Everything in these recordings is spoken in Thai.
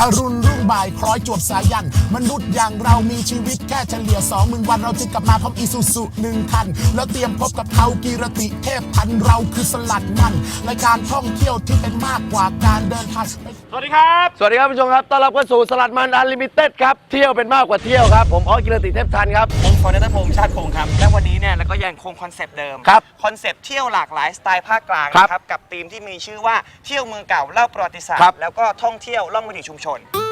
อรุณรุ่งบ่ายคล้อยจวบสายัน มนุษย์อย่างเรามีชีวิตแค่เฉลี่ยสองหมื่นวันเราจึงกลับมาพร้อมอีซูซุหนึ่งคัน แล้วเตรียมพบกับเขากีรติเทพพันธุ์เราคือสลัดมันรายการท่องเที่ยวที่เป็นมากกว่าการเดินทางไป สวัสดีครับ สวัสดีครับผู้ชมครับ ต้อนรับเข้าสู่สลัดมันอันลิมิเต็ดครับ เที่ยวเป็นมากกว่าเที่ยวครับ ผมออสกิรติเทพทันครับ ผมฟอร์นัทพงษ์ชาติพงศ์ครับ และวันนี้เนี่ยเราก็ยังคงคอนเซปต์เดิมครับคอนเซปต์เที่ยวหลากหลายสไตล์ภาคกลางครับนะครับ กับธีมที่มีชื่อว่าเที่ยวเมืองเก่าเล่าประวัติศาสตครับ ร์ แล้วก็ท่องเที่ยวล่องวิถีชุมชนชน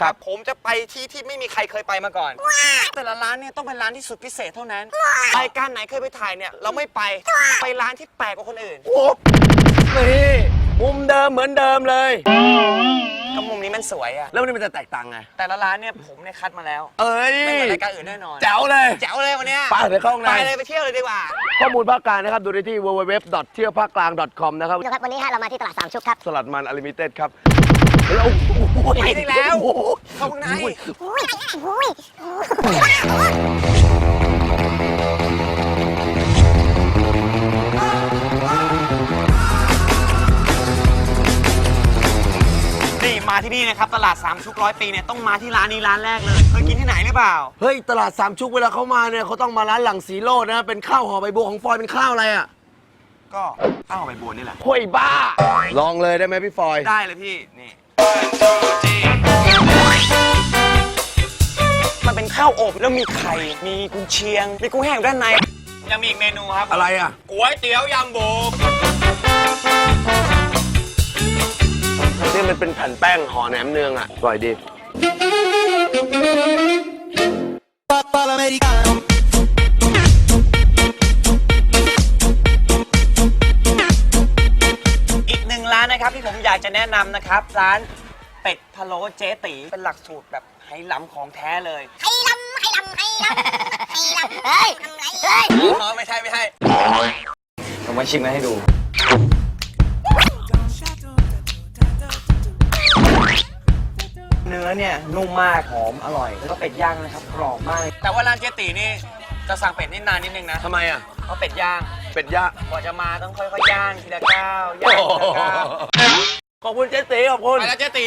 คครัรับบ ผมจะไปที่ที่ไม่มีใครเคยไปมาก่อน แต่ละร้านเนี่ยต้องเป็นร้านที่สุดพิเศษเท่านั้นรายการไหนเคยไปถ่ายเนี่ยเราไม่ไปไปร้านที่แปลกกว่าคนอื่นโอ้นี่มุมเดิมเหมือนเดิมเลย ก็มุมนี้มันสวยอะแล้ววันนี้มันจะแตกต่างไง แต่ละร้านเนี่ยผมเนี่ยคัดมาแล้วเอ้ย ไม่เหมือนรายการอื่นแน่นอนแจ๋วเลย แจ๋วเลยวันเนี้ยไปเดี๋ยวเข้าข้างในไปเลยไปเที่ยวเลยดีกว่า ข้อมูลภาคกลางนะครับ ดูได้ที่ www เที่ยวภาคกลาง com นะครับคุณผู้ชมครับวันนี้ฮะเรามาที่ตลาดสามชุกครับ สลัดมันอลิมิเต็ดครับ แล้วโอ้โหไปได้แล้วโอ้โหเข้าข้างในอุ้ยอุ้ยนี่มาที่นี่นะครับตลาดสามชุกร้อยปีเนี่ยต้องมาที่ร้านนี้ร้านแรกเลยเคยกินที่ไหนหรือเปล่า เฮ้ยตลาดสามชุกเวลาเขามาเนี่ยเขาต้องมาร้านหลังสีโลดนะเป็นข้าวห่อใบบัวของฟอยเป็นข้าวอะไรอะก็ข้าวใบบัวนี่แหละห้วยบ้า ลองเลยได้ไหมพี่ฟอย ได้เลยพี่นี่ มันเป็นข้าวอบแล้วมีไข่ มีกุนเชียง มีกุ้งแห้งด้านใน ยังมีอีกเมนูครับอะไรอะ ก๋วยเตี๋ยวยำโบกที่มันเป็นแผ่นแป้งห่อแหนมเนืองอะอร่อยดีอีกากจะแนะนำนะครับ ร้านเป็ดพะโล้เจ๊ตีเป็นหลักสูตรแบบไหหลำของแท้เลยให้ลำให้ลำให้ลำให้ลำเฮ้ยทำไรเฮ้ยอ๋อไม่ใช่ไม่ใช่ผมมาชิมมาให้ดูเนื้อเนี่ยนุ่มมากหอมอร่อย แล้วก็เป็ดย่างนะครับกรอบมาก แต่ว่าร้านเจ๊ตีนี่จะสั่งเป็ดนี่นานนิดนึงนะทำไมอะเพราะเป็ดย่าง เป็ดย่างกว่าจะมาต้องค่อยๆย่างทีละก้าวย่างทีละก้าว ขอบคุณเจ๊ตีขอบคุณ ไปแล้วเจ๊ตี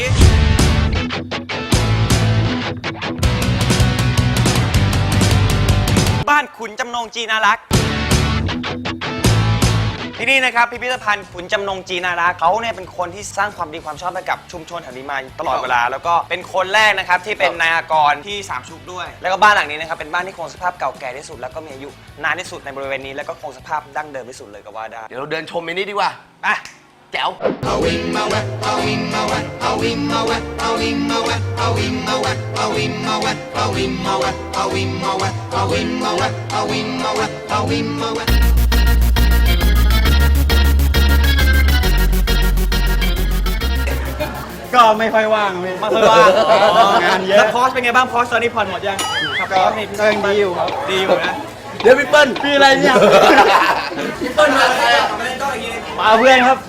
บ้านขุนจำนงจีนารักษ์ที่นี่นะครับพิพิธภัณฑ์ขุนจำนงจีนารักษ์เขาเนี่ยเป็นคนที่สร้างความดีความชอบให้กับชุมชนแถวนี้มาตลอดเวลา แล้วก็เป็นคนแรกนะครับที่เป็นนายกรที่สามชุกด้วย แล้วก็บ้านหลังนี้นะครับเป็นบ้านที่คงสภาพเก่าแก่ที่สุด แล้วก็มีอายุนานที่สุดในบริเวณนี้แล้วก็คงสภาพดั้งเดิมที่สุดเลยก็ว่าได้เดี๋ยวเราเดินชมในนี้ดีกว่า อะ แจ๋วก็ไม่ค่อยว่างพี่ไมาเคยว่างงานเยแล้อะวพอสเป็นไงบ้างพอสตอนนี้ผ่อนหมดยังครับพก็อสนี่ก็ยังดีอยู่ครับ ดีอยู่นะ เดี๋ยวพี่เปิ้ลพี่อะไรเนี่ย พี่เปิ้ลมาใครอะมาเพื่อนครับเห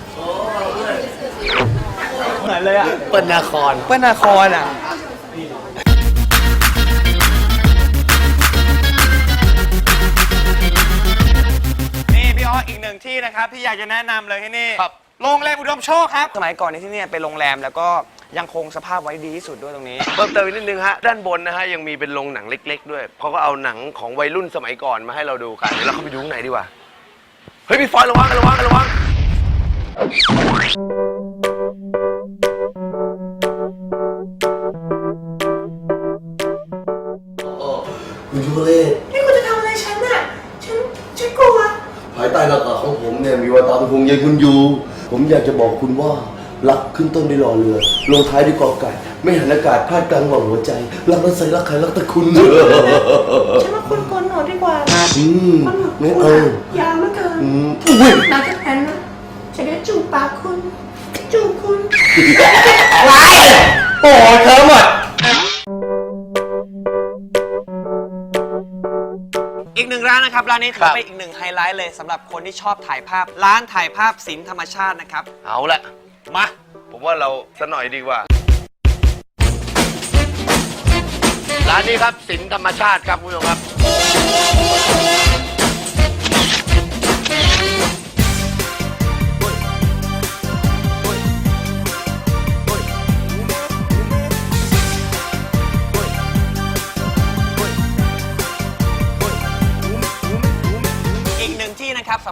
มือนเลยอะเปิ้ลนาครเปิ้ลนาครอะนี่พี่อ้ออีกหนึ่งที่นะครับที่อยากจะแนะนำเลยที่นี่ครับ โรงแรมอุดมโชคครับ สมัยก่อนในที่เนี่ยเป็นโรงแรมแล้วก็ยังคงสภาพไว้ดีที่สุดด้วยตรงนี้ เพิ่มเติมอีกนิดนึงฮะ ด้านบนนะฮะ ยังมีเป็นโรงหนังเล็ก ๆ ด้วยเขาก็เอาหนังของวัยรุ่นสมัยก่อนมาให้เราดูกัน เดี๋ยวเราเข้าไปดูข้างในดีกว่า เฮ้ยพี่ฟอยระวังระวังระวัง คุณชุเล่นี่คุณจะทำอะไรฉันน่ะ ฉัน ฉันกลัว ภายใต้หน้ากากของผมเนี่ยมีวาตาเป็นพงใยคุณอยู่ ผมอยากจะบอกคุณว่ารักขึ้นต้นด้วยรอเรือ ลงท้ายด้วยกอไก่ ไม่หันอากาศพลาดกลางหว่างหัวใจ รักนั้นใส่รักใครรักแต่คุณฉันว่าคุณโกนหนวดดีกว่าอืมไม่เอายาวเหลือเกินอืมอุ้ยมาจากนั้นนะฉันจะจูบปากคุณ จูบคุณโอ้เธอหมด งร้านนะครับร้านนี้ถือว่าเป็นอีกหนึ่งไฮไลท์เลยสำหรับคนที่ชอบถ่ายภาพ ร้านถ่ายภาพศิลป์ธรรมชาตินะครับ เอาละมา ผมว่าเราสหน่อยดีกว่า ร้านนี้ครับสินธรรมชาติครับคุณผู้ชมครับ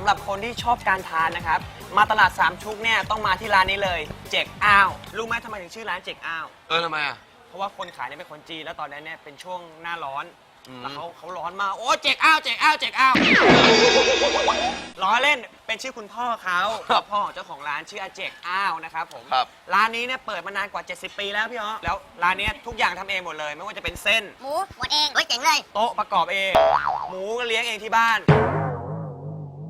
หรับคนที่ชอบการทานนะครับ มาตลาดสามชุกเนี่ยต้องมาที่ร้านนี้เลย เจ๊กอ้าว รู้ไหมทำไมถึงชื่อร้านเจ๊กอ้าว เออทำไมอะ เพราะว่าคนขายเนี่ยเป็นคนจีนแล้วตอนนั้นเนี่ยเป็นช่วงหน้าร้อน แล้วเขาเขาร้อนมากโอ้เจ๊กอ้าวเจ๊กอ้าวเจ๊กอ้าวล้อเล่นเป็นชื่อคุณพ่อเขาครับพ่อของเจ้าของร้านชื่ออาเจ๊กอ้าวนะครับผมครับ ร้านนี้เนี่ยเปิดมานานกว่า 70 ปีแล้วพี่อ๋อแล้วร้านเนี้ยทุกอย่างทำเองหมดเลย ไม่ว่าจะเป็นเส้น หมูหมดเองเฮ้ยเจ๋งเลย โต๊ะประกอบเอง หมูก็เลี้ยงเองที่บ้าน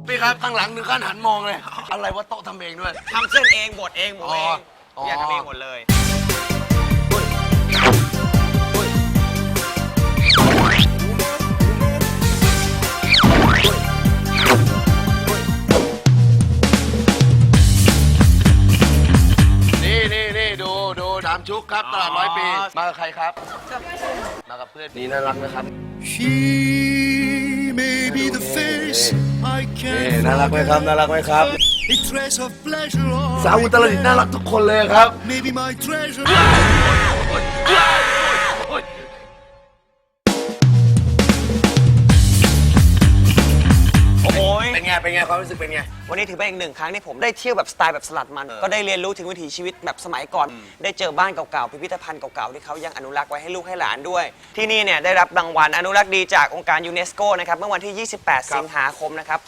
พี่ครับข้างหลังถึงขั้นหันมองเลย อะไรว่าโต๊ะทำเองด้วย ทำเส้นเองบดเองหมูเองอ๋อ อยากทำเองหมดเลย นี่นี่นี่ดูดูสามชุกครับ ตลาดร้อยปีอ๋อมากับใครครับ มากับเพื่อนนี่น่ารักนะครับ She may be the face I นี่ can't น่ารักไหมครับน่ารักไหมครับ A trace of pleasure or สาวอุตรดิตถ์น่ารักทุกคนเลยครับ maybe my treasure โอ้โหเป็นไง เป็นไง ความรู้สึกเป็นไง วันนี้ถือเป็นอีกหนึ่งครั้งที่ผมได้เที่ยวแบบสไตล์แบบสลัดมัน ก็ได้เรียนรู้ถึงวิถีชีวิตแบบสมัยก่อน ได้เจอบ้านเก่าๆ พิพิธภัณฑ์เก่าๆ ที่เขายังอนุรักษ์ไว้ให้ลูกให้หลานด้วย ที่นี่เนี่ยได้รับรางวัลอนุรักษ์ดีจากองค์การยูเนสโกนะครับเมื่อวันที่ 28 สิงหาคมนะครับ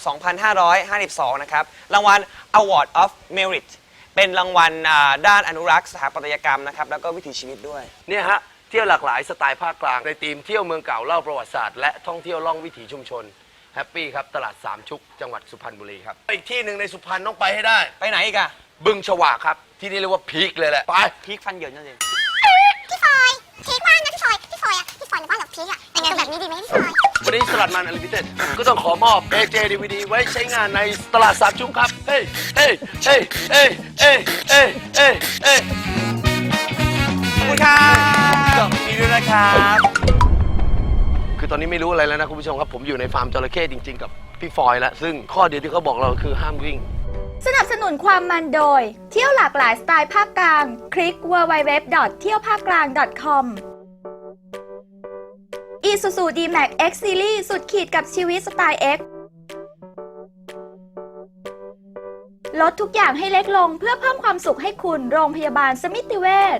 2552 นะครับรางวัล Award of Merit เป็นรางวัลอ่าด้านอนุรักษ์สถาปัตยกรรมนะครับแล้วก็วิถีชีวิตด้วย เนี่ยฮะ เที่ยวหลากหลายสไตล์ภาคกลางในทีมเที่ยวเมืองเก่าเล่าประวัติศาสตร์และท่องเที่ยวล่องวิถีชุมชน แฮปปี้ครับ ตลาดสามชุก จังหวัดสุพรรณบุรีครับ อีกที่หนึ่งในสุพรรณต้องไปให้ได้ ไปไหนกอะบึงฉวากครับ ที่นี่เรียกว่าพีคเลยแหละ ไป พีคฟันเหยินนั่นเองพี่ฟอยพีคมากนะพี่ฟอยพี่ฟอยอะพี่ฟอยมาบ้านหลังพีคอะเป็นไงแบบนี้ดีไหมพี่ฟอยวันนี้ตลาดมันอลิมิเต็ดก็ต้องขอมอบเอเจดีวีดีไว้ใช้งานในตลาดสามชุกครับ เฮ้ยเฮ้ยเฮ้ยเฮ้ยเฮ้ยเฮ้ยเฮ้ยขอบคุณครับจบนี้ด้วยนะครับ ตอนนี้ไม่รู้อะไรแล้วนะคุณผู้ชมครับ ผมอยู่ในฟาร์มจระเข้จริง ๆ กับพี่ฟอยแล้ว ซึ่งข้อเดียวที่เขาบอกเราคือห้ามวิ่ง สนับสนุนความมันโดย เที่ยวหลากหลายสไตล์ภาคกลาง คลิก w w w เที่ยวภาคกลาง .com Isuzu D-Max X Series สุดขีดกับชีวิตสไตล์ X ลดทุกอย่างให้เล็กลงเพื่อเพิ่มความสุขให้คุณโรงพยาบาลสมิติเวช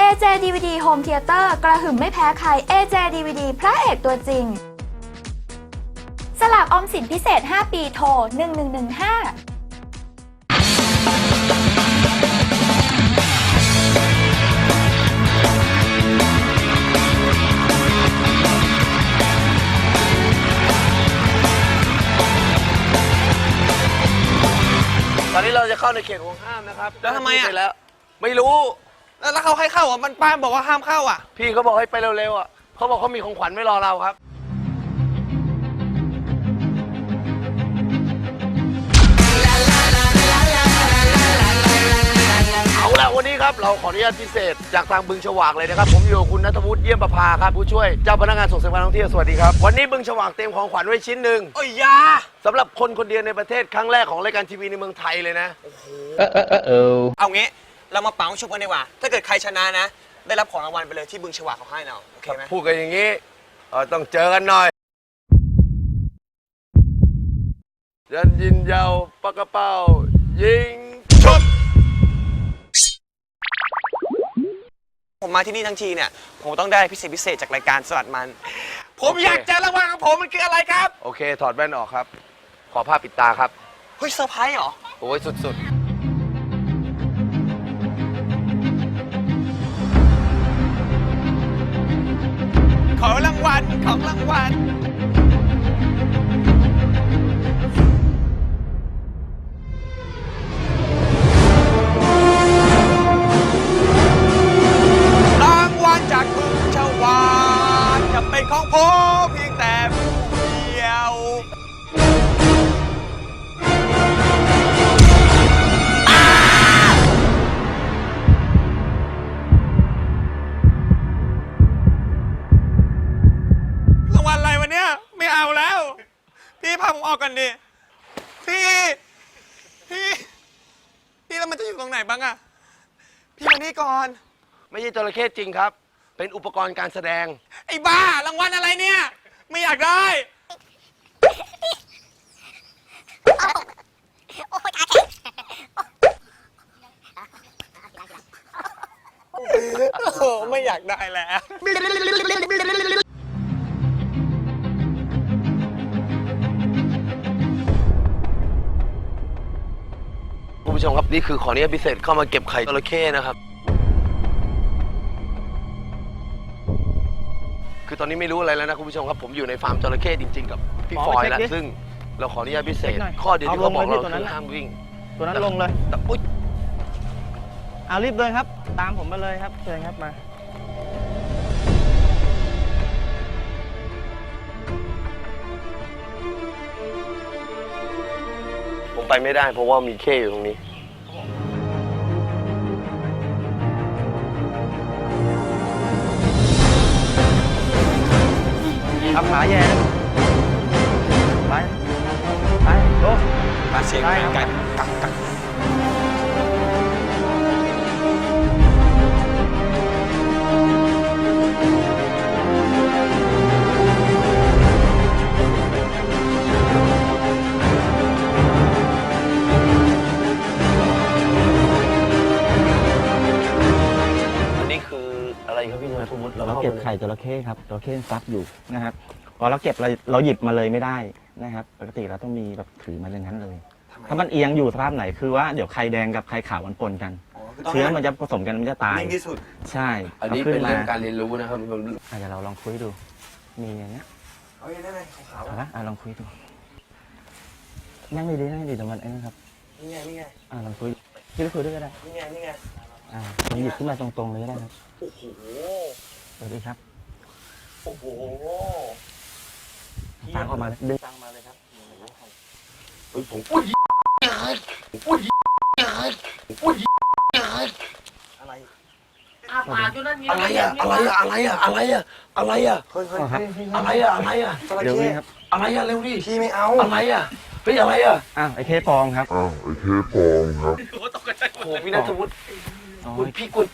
AJ DVD Home Theater กระหึ่มไม่แพ้ใคร AJ DVD พระเอกตัวจริง สลากออมสินพิเศษ 5 ปีโทร 1115ตอนนี้เราจะเข้าในเขตห่วงห้ามนะครับแล้วทำไมอะ ปแล้ว ไม่รู้ แล้วเขาให้เข้าอะมันป้ายบอกว่าห้ามเข้าอะ พี่เขาบอกให้ไปเร็วๆอะเขาบอกเขามีของขวัญไว้รอเราครับ เอาละวันนี้ครับเราขออนุญาตพิเศษจากทางบึงฉวากเลยนะครับ ผมอยู่กับคุณนัทวุฒิเยี่ยมประภาครับผู้ช่วยเจ้าพนักงานส่งเสริมการท่องเที่ยวสวัสดีครับ วันนี้บึงฉวากเตรียมของขวัญไว้ชิ้นหนึ่งโอ้ยยาสำหรับคนคนเดียวในประเทศครั้งแรกของรายการทีวีในเมืองไทยเลยนะ เอางี้ เรามาเป๋าชุบกันดีกว่า ถ้าเกิดใครชนะนะ ได้รับของรางวัลไปเลยที่บึงฉวากเขาให้เราโอเคไหมพูดกันอย่างนี้เออต้องเจอกันหน่อย ยันยินยาวปากกระเป้า ยิงชุบผมมาที่นี่ทั้งทีเนี่ย ผมต้องได้พิเศษพิเศษจากรายการสลัดมัน ผมอยากเจอรางวัลของผมมันคืออะไรครับ โอเค ถอดแว่นออกครับ ขอผ้าปิดตาครับ เฮ้ยเซอร์ไพรส์เหรอ โอ้ยสุดข ข พี่พาผมออกกันดิ พี่ พี่ พี่แล้วมันจะอยู่ตรงไหนบ้างอะพี่มานี่ก่อนๆไม่ใช่จระเข้จริงครับ เป็นอุปกรณ์การแสดง ไอ้บ้ารางวัลอะไรเนี่ย ไม่อยากได้ โอ้ยตาแข็งโอ้โหไม่อยากได้แล้ว ผู้ชมครับนี่คือขออนุญาตพิเศษเข้ามาเก็บไข่จระเข้นะครับ คือตอนนี้ไม่รู้อะไรแล้วนะคุณผู้ชมครับ ผมอยู่ในฟาร์มจระเข้จริงๆ กับพี่หมอฟอยไปเช็คแล้วดิซึ่งเราขออนุญาตพิเศษเช็คหน่อยข้อเดียวที่เขาบอกเอาลงเลยเราที่ตัวนั้คืนอห้ามวิ่ง ตัวนั้นลงเลยแต่อุ๊ยเอารีบเดินครับ ตามผมมาเลยครับเชิญครับมาผมไปไม่ได้เพราะว่ามีเข้อยู่ตรงนี้ เอาขาแย่น เข้ครับจระเข้ฟักอยู่นะครับพอเราเก็บเราเราหยิบมาเลยไม่ได้นะครับ ปกติเราต้องมีแบบถือมาอย่างนั้นเลย ถ้ามันเอียงอยู่สภาพไหนคือว่าเดี๋ยวไข่แดงกับไข่ขาวมันปนกัน เชื้อมันจะผสมกันมันจะตายนิ่งที่สุด ใช่อันนี้ขึ้เป็นมาเรื่องการเรียนรู้นะครับผมอาจจะเดี๋ยวเราลองคุยดู มีอย่างเนี้ยเอาอย่างนั้นเลยขาวเอาละอะลองคุยดูนั่งดีๆนั่งดีๆเดี๋ยวมันไอ้นี่ครับๆนี่ไงนี่ไงอะลองคุยพี่ก็คุยด้วยก็ได้นี่ไงนี่ไงอ่าลองหยิบขึ้นมาตรงๆเลยก็ได้ครับโอ้โหสวัสดีครับ โอ้โหฟังออกมาเลยดึงฟังมาเลยครับเฮ้ยผมอุ้ยอุ้ยอุ้ยอะไรอะไรอะอะไรอะอะไรอะอะไรอะอะไรอะเฮ้ยเฮ้ยอ๋อครับอะไรอะอะไรอะจระเดี๋ยวเข้นี้ครับอะไรอะเร็วดิพี่ไม่เอาอะไรอะเฮ้ยอะไรอะอ้าวไอ้เทปองครับโอ้โหพี่นัทวุฒิอ๋อคุณพี่กุล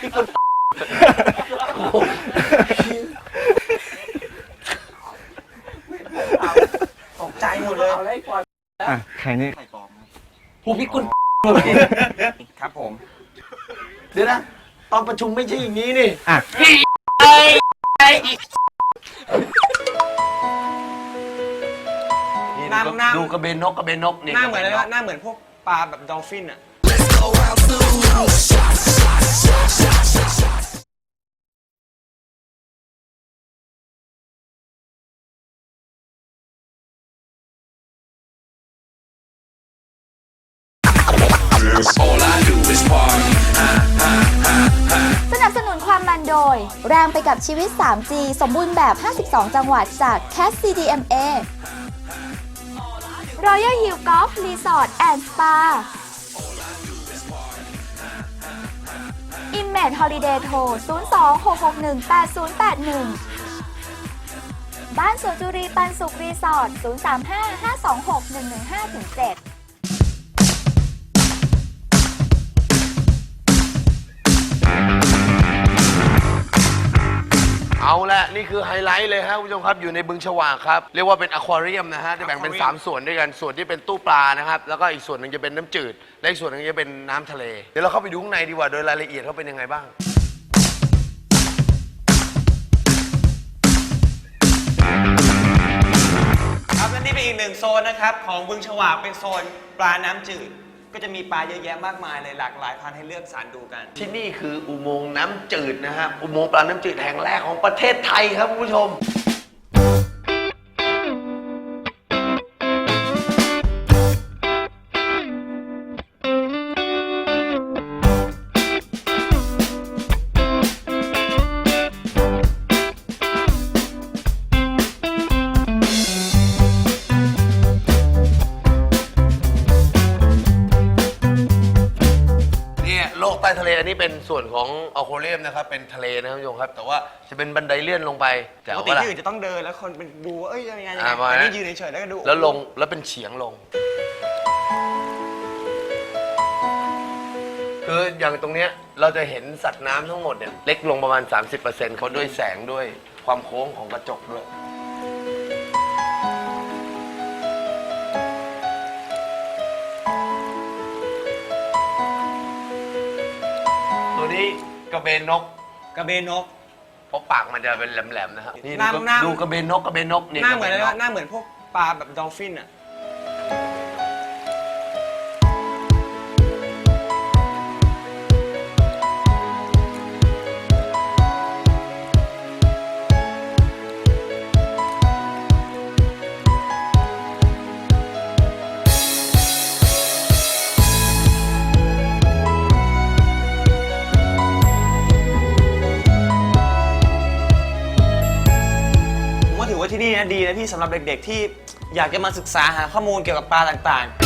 พี่กุลโอ้โห ตกใจหมดเลย อะใครนี่ไข่ปลอมโอ้โหพี่กุลครับผม เดี๋ยวนะ ตอนประชุมไม่ใช่อย่างนี้นี่อะนี่หน้าดูหน้าดูกระเบนนกกระเบนนกนี่หน้าเหมือนอะไรกระบวะหน้าเหมือนพวกปลาแบบดอลฟินอะ ย แรงไปกับชีวิต 3G สมบูรณ์แบบ 52 จังหวัดจาก CAS CDMA Royal Hill Golf Resort and Spa i m m a g e Holiday โทร 026618081 บ้านสวนจุรีปันสุขรีสอร์ท 035-526-115-7 เอาละนี่คือไฮไลท์เลยครับคุณผู้ชมครับอยู่ในบึงฉวาครับ เรียกว่าเป็นอควาเรียมนะฮะจะแบ่งเป็น 3 ส่วนด้วยกันส่วนที่เป็นตู้ปลานะครับ แล้วก็อีกส่วนหนึ่งจะเป็นน้ำจืด และอีกส่วนหนึ่งจะเป็นน้ำทะเล เดี๋ยวเราเข้าไปดูข้างในดีกว่าโดยรายละเอียดเขาเป็นยังไงบ้าง ครับและนี่เป็นอีกหนึ่งโซนนะครับ ของบึงฉวากเป็นโซนปลาน้ำจืด ก็จะมีปลาเยอะแยะมากมายเลยหลากหลายพันธุ์ให้เลือกสรรดูกัน ที่นี่คืออุโมงค์น้ำจืดนะฮะอุโมงค์ปลาน้ำจืดแห่งแรกของประเทศไทยครับคุณผู้ชม ส่วนของออโคเรียมนะครับเป็นทะเลนะครับคุณผู้ชมครับ แต่ว่าจะเป็นบันไดเลื่อนลงไปปแต่กว่าติที่อื่นจะต้องเดินแล้วคนเป็นดูว่าเอ้ยยังไงยังไงอ่าประมาณแต่นั้นี่นยืนเฉยๆแล้วก็ดูแล้วลงแล้วเป็นเฉียงลง คืออย่างตรงเนี้ยเราจะเห็นสัตว์น้ำทั้งหมดเนี่ยเล็กลงประมาณ 30%เขาด้วยแสงด้วยความโค้งของกระจกด้วย กระเบนนกกระเบนนก เพราะปากมันจะเป็นแหลมๆนะครับนี่หน้าดูหน้า ดูกระเบนนกกระเบนนกนี่หน้าเหมือนกอะไรระบวะหน้าเหมือนพวกปลาแบบดอลฟินอะ นี่นะดีนะพี่สำหรับเด็กๆ ที่อยากจะมาศึกษาหาข้อมูลเกี่ยวกับปลาต่างๆ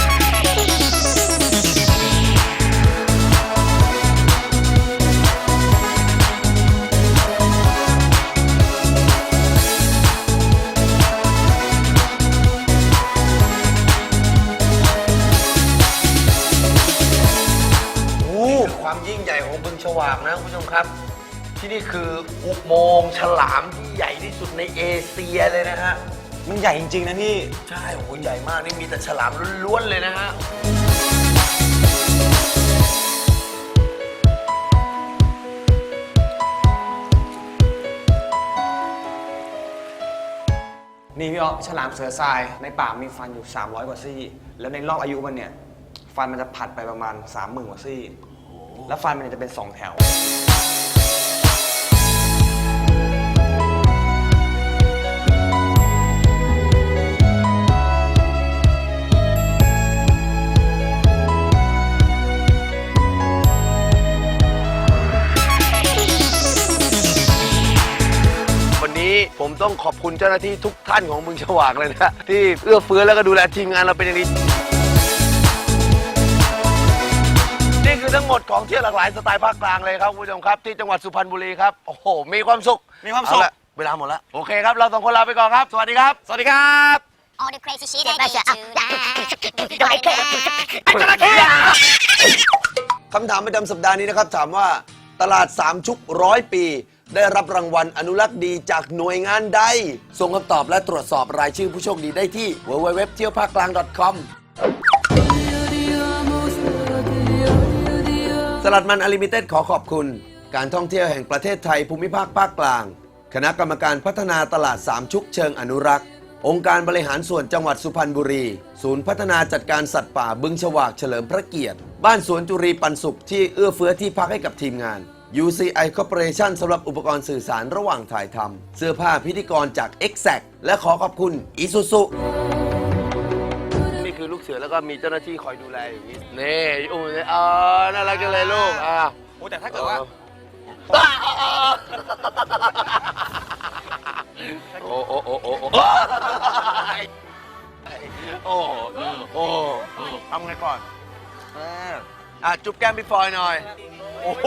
โอ้ความยิ่งใหญ่ของบึงฉวากนะคุณผู้ชมครับ ที่นี่คืออุโมงค์ฉลามที่ใหญ่ สุดในเอเชียเลยนะฮะ มันใหญ่จริงๆนะพี่ ใช่โอ้โหใหญ่มากนี่มีแต่ฉลามล้วนๆเลยนะฮะ นี่พี่อ๋อฉลามเสือทราย ในป่ามีฟันอยู่ 300 กว่าซี่ แล้วในรอบอายุมันเนี่ย ฟันมันจะผัดไปประมาณ 30,000 กว่าซี่ แล้วฟันมันเนี่ยจะเป็น 2 แถว นนี้ผมต้องขอบคุณเจ้าหน้าที่ทุกท่านของบึงฉวากเลยนะที่เอื้อเฟื้อแล้วก็ดูแลทีมงานเราเป็นอย่างดีนี่คือทั้งหมดของเที่ยวหลากหลายสไตล์ภาคกลางเลยครับคุณผู้ชมครับที่จังหวัดสุพรรณบุรีครับโอ้โหมีความสุขมีความสุข เอละเวลาหมดแล้วโอเคครับเราสองคนลาไปก่อนครับ สวัสดีครับ สวัสดีครับ All the crazy shit I do tonight คำถามประจำสัปดาห์นี้นะครับ ถามว่าตลาดสามชุกร้อยปี ได้รับรางวัลอนุรักษ์ดีจากหน่วยงานใด ส่งคำตอบและตรวจสอบรายชื่อผู้โชคดีได้ที่ www เที่ยวภาคกลาง .com สลัดมันอลิมิเต็ดขอขอบคุณ การท่องเที่ยวแห่งประเทศไทยภูมิภาคภาคกลาง คณะกรรมการพัฒนาตลาดสามชุกเชิงอนุรักษ์ องค์การบริหารส่วนจังหวัดสุพรรณบุรี ศูนย์พัฒนาจัดการสัตว์ป่าบึงฉวากเฉลิมพระเกียรติ บ้านสวนจุรีปันสุขที่เอื้อเฟื้อที่พักให้กับทีมงาน UCI Corporation สำหรับอุปกรณ์สื่อสารระหว่างถ่ายทำเสื้อผ้าพิธีกรจาก Exact และขอขอบคุณ Isuzu นี่คือลูกเสือแล้วก็มีเจ้าหน้าที่คอยดูแลอย่างนี้นี่อุ้ยเออน่ารักจังเลยลูกอะโอ้แต่ถ้าเกิดว่าโอ้โอ้โอ้โอ้โอ้โอ้โอ้ทำไงก่อน อะจุ๊บแก้มพี่ฟอยหน่อย โอ้โห